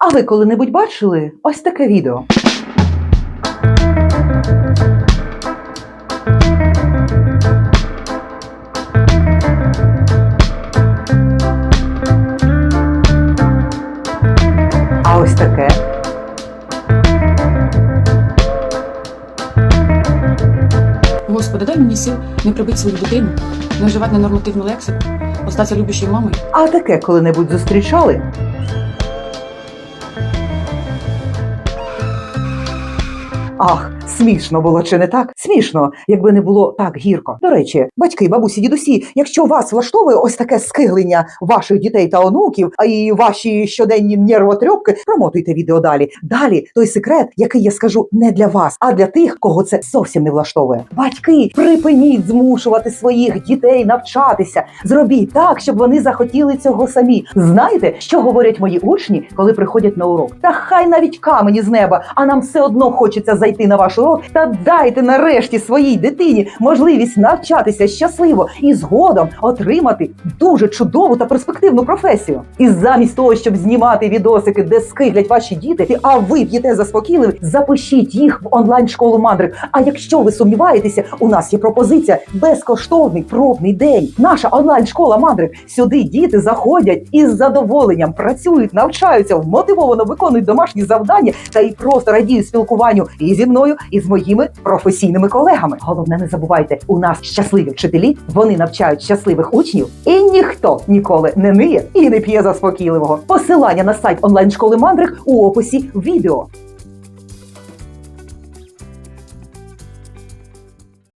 А ви коли-небудь бачили ось таке відео? А ось таке. Господи, дай мені сил не прибити свою дитину, не вживати ненормативну лексику, остатися любящою мамою. А таке коли-небудь зустрічали? Oh. Смішно було чи не так? Смішно, якби не було так гірко. До речі, батьки, бабусі, дідусі, якщо вас влаштовує ось таке скиглення ваших дітей та онуків, а і ваші щоденні нервотрьопки, промотуйте відео далі. Далі той секрет, який я скажу не для вас, а для тих, кого це зовсім не влаштовує. Батьки, припиніть змушувати своїх дітей навчатися. Зробіть так, щоб вони захотіли цього самі. Знаєте, що говорять мої учні, коли приходять на урок? Та хай навіть камені з неба, а нам все одно хочеться зайти на ваш урок. Та дайте нарешті своїй дитині можливість навчатися щасливо і згодом отримати дуже чудову та перспективну професію. І замість того, щоб знімати відосики, де скиглять ваші діти, а ви п'єте заспокійливо, запишіть їх в онлайн школу мандрик. А якщо ви сумніваєтеся, у нас є пропозиція безкоштовний пробний день. Наша онлайн школа мандрик. Сюди діти заходять із задоволенням, працюють, навчаються, вмотивовано виконують домашні завдання та й просто радіють спілкуванню і зі мною, і з моїми професійними колегами. Головне, не забувайте, у нас щасливі вчителі, вони навчають щасливих учнів, і ніхто ніколи не ниє і не п'є заспокійливого. Посилання на сайт онлайн школи мандрик у описі відео.